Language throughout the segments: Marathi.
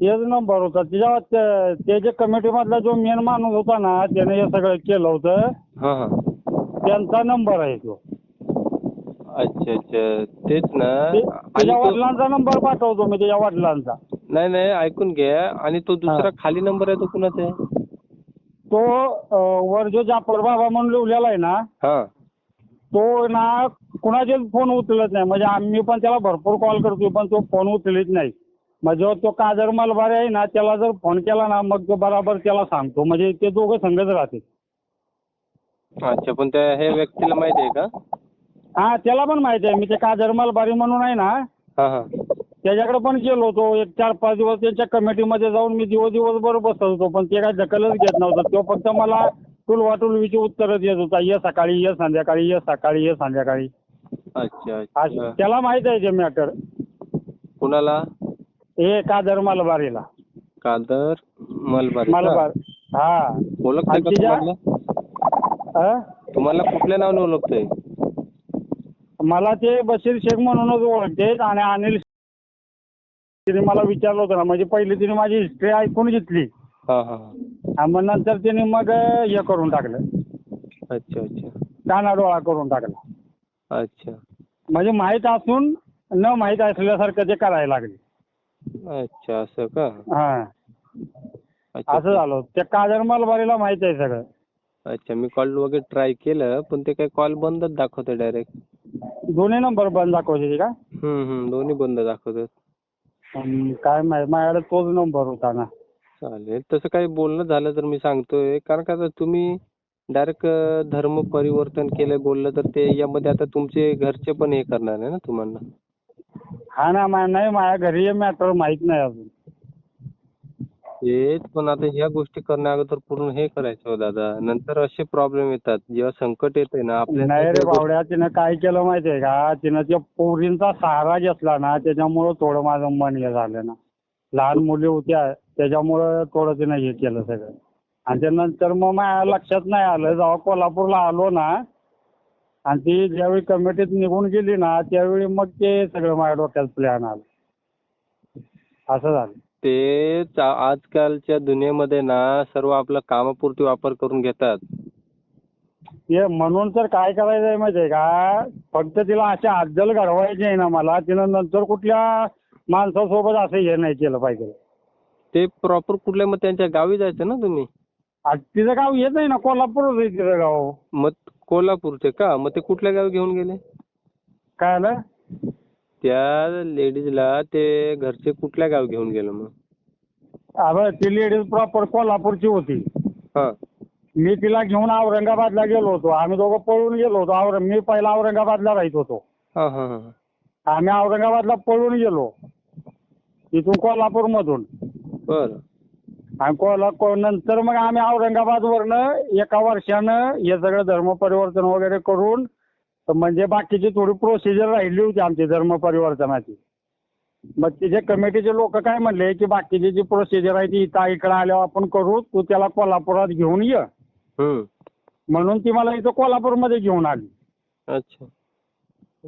तेच नंबर होता. त्याच्या ते- ते जे कमिटी मधला जो मेन माणूस होता ना त्याने हे सगळं केलं होतं. हा हा. त्यांचा नंबर आहे तो. अच्छा अच्छा. तेच ना. ते- आणि त्याच्या तो वडिलांचा नंबर पाठवतो मी त्याच्या वडिलांचा. नाही नाही ऐकून घ्या. आणि तो दुसरा खाली नंबर आहे तो कुणाचा आहे? तो अं, वर जो जाफर बाबा म्हणून लिहिलेला आहे ना हा. तो ना कुणाचे फोन उचलत नाही. म्हणजे आम्ही पण त्याला भरपूर कॉल करतो पण तो फोन उचलत नाही. म्हणजे तो काजर मलबारी आहे ना त्याला जर फोन केला ना मग तो बराबर त्याला सांगतो. म्हणजे ते दोघं संगत राहते. अच्छा पण त्या हे व्यक्तीला माहिती आहे का? हा त्याला पण माहिती आहे. मी ते काजर मलबारी म्हणून आहे ना हा हा. त्याच्याकडे पण गेलो होतो. एक चार पाच दिवस त्यांच्या कमिटीमध्ये जाऊन मी दिवस दिवसभर बसत होतो. पण ते काय दखलच घेत नव्हतं. तो फक्त मला टुलवा टुलवीची उत्तरं देत होता. ये सकाळी ये संध्याकाळी ये सकाळी ये संध्याकाळी. अच्छा असं- अच्छा त्याला माहीत आहे ते मॅटर कुणाला? हे कादर मलबारीला. कादर मलबारी? मलबार हा. ओळखतंय आणि का तिच्या- तुम्हाला? तुम्हाला कुठल्या नावाने ओळखतोय? मला ते बशीर शेख म्हणूनच ओळखते आणि अनिल तिने मला विचारलं होतं ना म्हणजे पहिली तिने माझी हिस्ट्री ऐकून घेतली. हा हा हा. आणि मग नंतर तिने मग हे करून टाकलं. अच्छा अच्छा. कानाडोळा करून टाकला. अच्छा. म्हणजे माहीत असून न माहीत असल्यासारखं ते करायला लागले. अच्छा असं का? हा. अच्छा असं झालं. ते काजर मलबारीला माहीत आहे सगळं. अच्छा मी कॉल वगैरे ट्राय केलं पण ते काय कॉल बंदच दाखवते डायरेक्ट दोन्ही नंबर बंद दाखवायचे ते का? हम्म हम्म दोन्ही बंद दाखवतात. हम्म, काय माहिती माझ्याकडे तोच नंबर होता ना. चालेल तसं काही बोलणं झालं तर मी सांगतोय. कारण का आता तुम्ही डायरेक्ट धर्म परिवर्तन केलं बोललं तर ते यामध्ये आता तुमचे घरचे पण हे करणार आहे ना तुम्हाला? हा ना मा नाही माझ्या घरी मॅटर माहीत नाही अजून. तेच पण आता ह्या गोष्टी करण्या अगोदर पूर्ण हे करायचं हो दादा. नंतर असे प्रॉब्लेम येतात जेव्हा संकट येते ना आपल्या नाही रे बावड्या तिनं काय केलं माहितीये का? तिनं त्या पोरींचा सहारा घेतला ना त्याच्यामुळं थोडं माझं मन हे झालं ना. लहान मुली होत्या त्याच्यामुळं थोडं तिनं हे केलं सगळं. आणि त्यानंतर मग माझ्या लक्षात नाही आलं जेव्हा कोल्हापूरला आलो ना आणि ती ज्यावेळी कमिटीत निघून गेली ना त्यावेळी मग ते सगळं माझ्या डोक्यात प्लॅन आलं. असं झालं. ते चा- आजकालच्या दुनियेमध्ये ना सर्व आपला कामापुरती वापर करून घेतात. ते म्हणून तर काय करायचं आहे माहिती आहे का? फक्त तिला अशी अद्दल घडवायची आहे ना मला तिनं नंतर कुठल्या माणसासोबत असं हे नाही केलं पाहिजे. ते प्रॉपर कुठल्या मग त्यांच्या गावी जायचं ना तुम्ही? तिचं गाव येत नाही ना कोल्हापूरच आहे तिचं गाव. मग कोल्हापूरचे का? मग ते कुठल्या गावी घेऊन गेले? काय आलं? त्या लेडीजला ते घरचे कुठल्या गावी घेऊन गेलं मग? अबे ती लेडीज प्रॉपर कोल्हापूरची होती. हा. मी तिला घेऊन औरंगाबादला गेलो होतो. आम्ही दोघं पळून गेलो होतो. मी पहिला औरंगाबादला राहत होतो. हा हा हा. आम्ही औरंगाबादला पळून गेलो. इथून कोल्हापूरमधून. बरं. आणि कोल्हा को- नंतर मग आम्ही औरंगाबादवरनं एका वर्षानं हे सगळं धर्म परिवर्तन वगैरे करून म्हणजे बाकीची थोडी प्रोसिजर राहिली होती आमची धर्म परिवर्तनाची. मग तिचे कमिटीचे लोक काय म्हणले की बाकीची जी प्रोसिजर आहे ती इथं इकडं आल्यावर आपण करू तू त्याला कोल्हापुरात घेऊन ये. म्हणून ती मला इथं कोल्हापूरमध्ये घेऊन आली. अच्छा.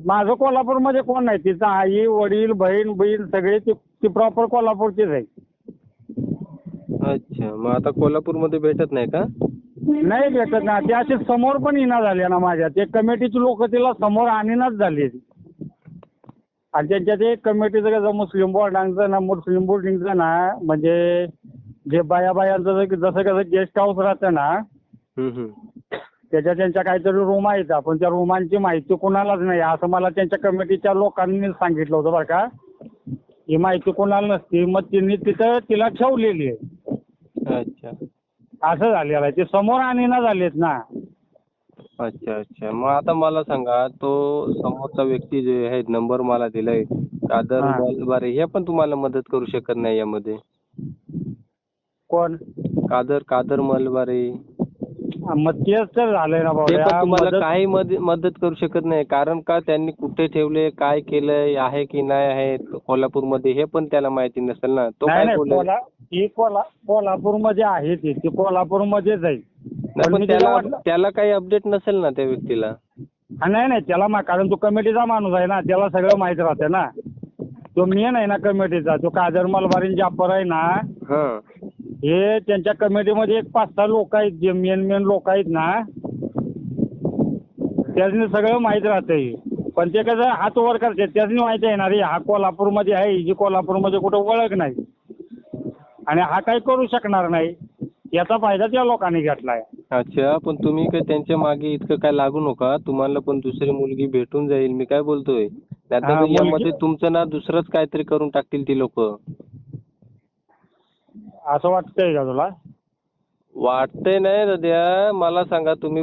माझं कोल्हापूरमध्ये कोण नाही तिचं आई वडील बहीण बहीण सगळे ती ती प्रॉपर कोल्हापूरचीच आहे. अच्छा मग आता कोल्हापूरमध्ये भेटत नाही का? नाही भेटत ना. ते असे समोर पण येणार झाले ना माझ्या. ते कमिटीची लोक तिला समोर आणीनच झाली. आणि त्यांच्या ते कमिटीचं कसं मुस्लिम बोर्डांचं ना मुस्लिम बोर्डिंगचं ना. म्हणजे जे बाया बायांचं जसं कसं गेस्ट हाऊस राहतं ना त्याच्या त्यांच्या काहीतरी रूम आहेत. पण त्या रूमांची माहिती कोणालाच नाही. असं मला त्यांच्या कमिटीच्या लोकांनी सांगितलं होतं बरं का. ही माहिती कोणाला नसती. मग तिने तिथं तिला ठेवलेली आहे. अच्छा. असं झालेलं आहे. ते समोर आणीना झालेत ना. अच्छा अच्छा. मग आता मला सांगा तो समोरचा व्यक्ती जे आहे नंबर मला दिलाय कादर हा. मलबारे हे पण तुम्हाला मदत करू शकत नाही यामध्ये? कोण? कादर कादर मलबारे मग तेच तर झालंय ना ते पण तुम्हाला काही मद- मदत करू शकत नाही. कारण का त्यांनी कुठे ठेवले काय केलंय आहे की नाही आहे कोल्हापूरमध्ये हे पण त्याला माहिती नसेल ना. तो नाही काय नाही. बोलेल कोल्हा ती कोल्हा कोल्हापूरमध्ये आहे ती. ती नाही पण पण मी त्याला त्याला वाटलं- त्याला काही अपडेट नसेल ना त्या व्यक्तीला? हा, नाही नाही त्याला मा- कारण तो कमिटीचा माणूस आहे ना त्याला सगळं माहीत राहतं ना. तो मेन आहे ना कमिटीचा. तो कादर मलबारी जाफर आहे ना. हा. हे त्यांच्या कमिटीमध्ये एक पाच सहा लोक आहेत. जे मेन मेन लोक आहेत ना. त्यांनी सगळं माहीत राहतंय पण ते कसं हात वर करतात त्यांनी माहिती आहे ना रे हा कोल्हापूरमध्ये आहे. ही कोल्हापूरमध्ये कुठं ओळख नाही. आणि हा काही करू शकणार नाही याचा फायदा त्या लोकांनी घेतलाय. अच्छा पण तुम्ही काय त्यांच्या मागे इतकं काय लागू नका. तुम्हाला पण दुसरी मुलगी भेटून जाईल. मी काय बोलतोय? हा, नाहीतर मुलगी- यामध्ये तुमचं ना दुसरंच काहीतरी करून टाकतील ती लोक. असं वाटतंय का तुला? वाटतंय नाही दाद्या मला सांगा तुम्ही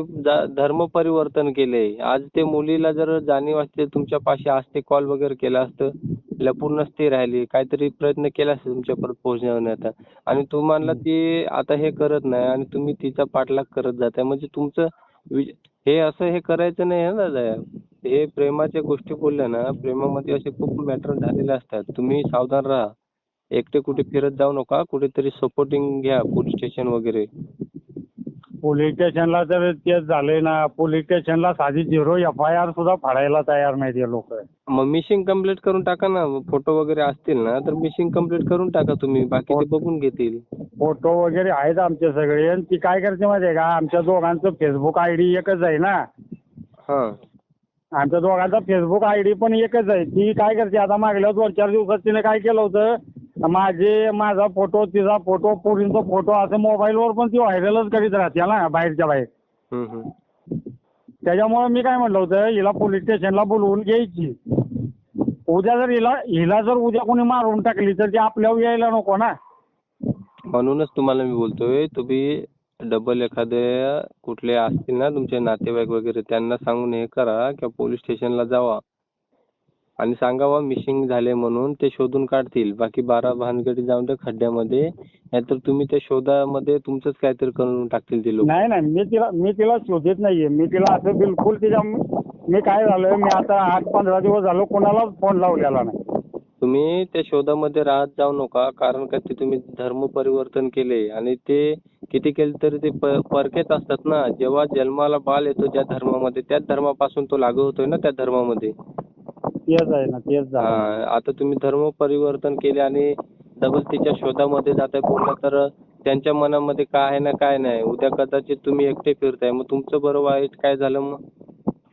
धर्म परिवर्तन केलंय आज ते मुलीला जर जाणीव असते तुमच्या पाशी असते कॉल वगैरे केला असतं लपूनच ती राहिली काहीतरी प्रयत्न केला असता तुमच्यापर्यंत पोहोचण्याचा आणि तुम्हाला ती आता हे करत नाही आणि तुम्ही तिचा पाठलाग करत जाताय. म्हणजे तुमचं हे असं हे करायचं नाही ना दादा. हे प्रेमाच्या गोष्टी बोलल्या ना प्रेमामध्ये असे खूप मॅटर झालेले असतात. तुम्ही सावधान राहा. एकटे कुठे फिरत जाऊ नका कुठेतरी सपोर्टिंग घ्या पोलीस स्टेशन वगैरे. पोलीस स्टेशनला तर तेच झालंय ना पोलीस स्टेशनला साधी झिरो एफ आय आर सुद्धा फाडायला तयार नाही ते लोक. मग मिशिंग कंप्लीट करून टाका ना फोटो वगैरे असतील ना तर मिशिंग कंप्लीट करून टाका तुम्ही बाकी ते बघून घेतील. फोटो वगैरे आहेत आमचे सगळे आणि ती काय करते माहिती आहे का आमच्या दोघांचं फेसबुक आय डी एकच आहे ना. हा. आमच्या दोघांचा फेसबुक आय डी पण एकच आहे. ती काय करते आता मागल्या दोन चार दिवसात तिने काय केलं होतं माझे माझा फोटो तिचा फोटो पोरींचा फोटो असं मोबाईलवर पण ती व्हायरलच करीत राहते ना बाहेरच्या बाहेर. हम्म, हम्म. त्याच्यामुळे मी काय म्हटलं होतं हिला पोलीस स्टेशनला बोलवून घ्यायची. उद्या जर हिला हिला जर उद्या कोणी मारून टाकली तर ती आपल्यावर यायला नको ना. म्हणूनच तुम्हाला मी बोलतोय तुम्ही डबल एखादे कुठले असतील ना तुमचे नातेवाईक वगैरे त्यांना सांगून हे करा किंवा पोलीस स्टेशनला जावा. आणि सांगावा मिसिंग झाले म्हणून ते शोधून काढतील. बाकी बारा भानगडी जाऊन त्या खड्ड्यामध्ये. नाहीतर तुम्ही त्या शोधामध्ये तुमचंच काहीतरी करून टाकतील ते लोक. नाही नाही. मी तिला मी तिला शोधत नाहीये. मी तिला असं बिलकुल तिच्या मी काय झालं मी आता आठ पंधरा दिवस झालो कोणालाच फोन लावलेला नाही. तुम्ही त्या शोधामध्ये राहत जाऊ नका कारण का ते तुम्ही धर्म परिवर्तन केले आणि ते किती केलं तरी ते प- परकेच असतात ना. जेव्हा जन्माला बाल येतो ज्या धर्मामध्ये त्याच धर्मापासून तो लागू होतोय ना त्या धर्मामध्ये. तेच आहे ना तेच झालं. हा, आता तुम्ही धर्म परिवर्तन केले आणि डबल तिच्या शोधामध्ये जाताय बोलला तर त्यांच्या मनामध्ये काय आहे ना काय नाही. उद्या कदाचित तुम्ही एकटे फिरताय मग तुमचं बरं वाईट काय झालं मग?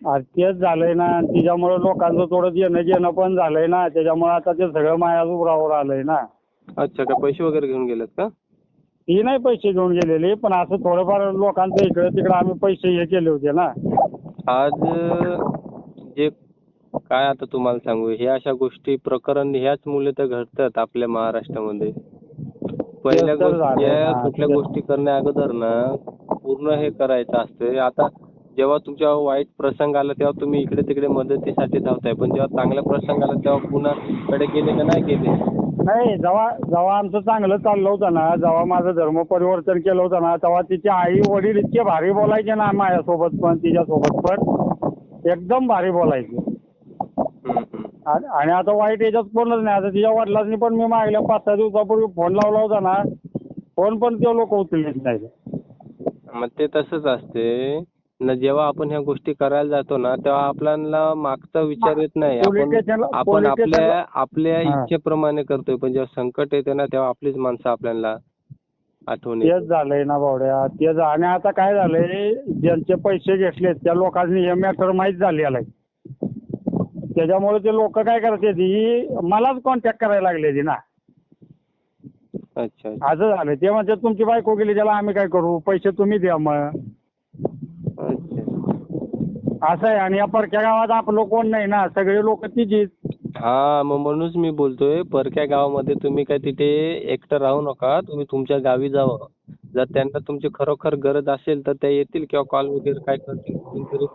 आज तेच झालंय ना. तिच्यामुळे लोकांचं थोडं येणं घेणं पण झालंय ना. त्याच्यामुळे आता ते सगळं माया उरावर आलंय ना. अच्छा का पैसे वगैरे घेऊन गेलेत का? ती नाही पैसे घेऊन गेलेली पण असं थोडंफार लोकांचं इकडे तिकडे आम्ही पैसे हे केले होते ना. आज अं, जे काय आता तुम्हाला सांगू? हे अशा गोष्टी प्रकरण ह्याच मुले तर घडतात आपल्या महाराष्ट्रामध्ये. पहिल्या गोष्टी. कुठल्या गोष्टी करण्या अगोदर ना पूर्ण हे करायचं असतं. आता जेव्हा तुमच्या वाईट प्रसंग आला तेव्हा तुम्ही इकडे तिकडे मदतीसाठी धावताय. पण जेव्हा चांगला प्रसंग आला तेव्हा पुन्हा कडे गेले का नाही गेले? नाही जेव्हा जेव्हा आमचं चांगलं चाललं होतं ना जेव्हा माझं धर्म परिवर्तन केलं होतं ना तेव्हा तिचे आई वडील इतके भारी बोलायचे ना माझ्यासोबत पण तिच्यासोबत पण. एकदम भारी बोलायचे. आणि आणि आता वाईट याच्यात कोणच नाही. आता तिच्या वडिलांनी पण मी मागल्या पाच सहा दिवसापूर्वी फोन लावला होता ना फोन पण ते लोक उचलत नाही मग ते तसंच असते. न जेव्हा आपण ह्या गोष्टी करायला जातो ना तेव्हा आपल्याला मागचा विचार येत नाही. आपण आपण आपल्या आपल्या. इच्छेप्रमाणे करतोय. पण जेव्हा संकट येते ना तेव्हा आपलीच माणसं आपल्याला आठवण तेच झालंय ना भावड्या तेच आणि आता काय झालंय ज्यांचे पैसे घेतलेत त्या लोकांनी हे मॅटर माहीत आहे. त्याच्यामुळे ते लोक काय करते ती मलाच कॉन्टॅक्ट करायला लागले ती ना. अच्छा असं झालं. ते म्हणते तुमची बायको गेली त्याला आम्ही काय करू? पैसे तुम्ही द्या मग. अच्छा. असं आहे. आणि या परक्या गावात आपलं कोण नाही ना. सगळे लोक तिचीच. हा मग म्हणूनच मी बोलतोय परक्या गावामध्ये तुम्ही काय तिथे एकटं राहू नका. तुम्ही तुमच्या गावी जावं. जर त्यांना तुमची खरोखर गरज असेल तर ते येतील किंवा कॉल वगैरे काय करतील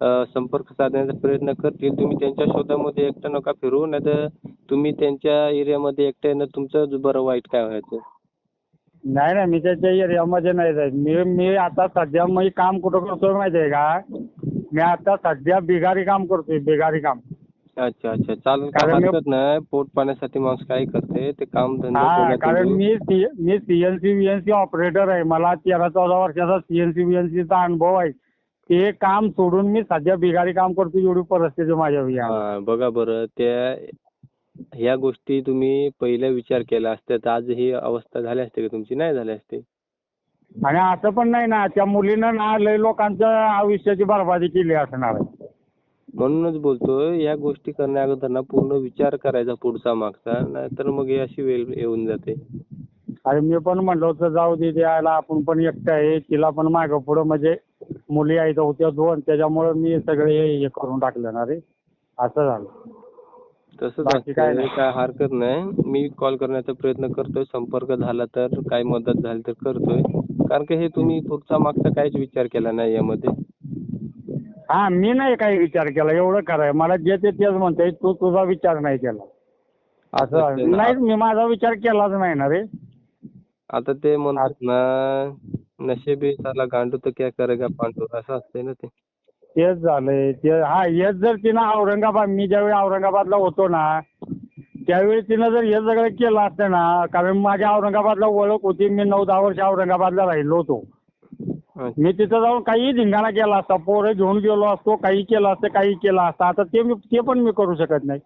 संपर्क साधण्याचा प्रयत्न करतील. तुम्ही त्यांच्या शोधामध्ये एकटं नका फिरू नाहीतर तुम्ही त्यांच्या एरियामध्ये एकटे येणं तुमचं बरं वाईट काय व्हायचं? नाही नाही मी त्याच्या एरियामध्ये नाही जात मी मी आता सध्या मी काम कुठं करतोय माहिती आहे का? मी आता सध्या बिगारी काम करतोय बिगारी काम. अच्छा अच्छा. चालेल काय कारण मी- हरकत नाही. पोट पाण्यासाठी माणूस काय करते ते काम धंदा हा कारण. मी सी मी सीएनसी बीएनसी ऑपरेटर आहे. मला तेरा चौदा वर्षाचा सीएनसी बीएनसीचा अनुभव आहे. ते काम सोडून मी सध्या बिगारी काम करतो एवढी परिस्थिती माझ्या हा बघा बरं त्या ह्या गोष्टी तुम्ही पहिला विचार केला असत्या तर आज ही अवस्था झाली असते का तुमची? नाही झाली असते. आणि असं पण नाही ना त्या मुलीनं ना लय लोकांच्या आयुष्याची बरबादी केली असणार आहे. म्हणूनच बोलतोय या गोष्टी करण्या अगोदर ना पूर्ण विचार करायचा पुढचा मागचा नाहीतर मग ही अशी वेळ येऊन जाते. अरे मी पण म्हणलं होतं जाऊ दे द्यायला आपण पण एकटं आहे तिला पण मागं पुढं म्हणजे मुली आहेत होत्या दोन त्याच्यामुळं मी सगळे हे करून टाकलं ना रे. असं झालं. तसंच बाकी काय नाही. काय हरकत नाही. मी कॉल करण्याचा प्रयत्न करतोय संपर्क झाला तर काय मदत झाली तर करतोय. कारण की हे तुम्ही पुढचा मागचा काहीच विचार केला नाही यामध्ये. हा मी नाही काही विचार केला एवढं कराय मला जे ते तेच म्हणते तू तुझा विचार नाही केला. असं. नाही मी माझा विचार केलाच नाही ना रे. आता ते म्हणतात ना नशे भी साला गांडू तर क्या करेगा पांडू? असं असतंय ना ते. तेच झालंय. ते हा हेच जर तिनं औरंगाबाद मी ज्यावेळी औरंगाबादला होतो ना त्यावेळी तिनं जर हे सगळं केलं असतं ना कारण माझ्या औरंगाबादला ओळख होती मी नऊ दहा वर्ष औरंगाबादला राहिलो होतो. अच्छा. मी तिथं जाऊन काही धिंगाणा केला असता पोरं घेऊन गेलो असतो काही केलं असतं काही केलं असतं. आता ते मी ते पण मी करू शकत नाही.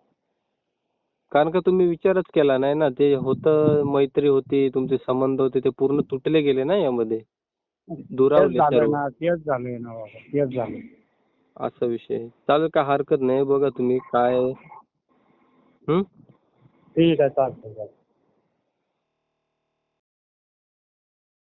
कारण का तुम्ही विचारच केला नाही ना? ते होतं मैत्री होती तुमचे संबंध होते ते पूर्ण तुटले गेले ना यामध्ये? दुरावले झालं सर्व ना तेच झालंय ना बाबा तेच झालं असा विषय आहे. चालेल काय हरकत नाही बघा तुम्ही काय हं? ठीक आहे चालतंय चालतंय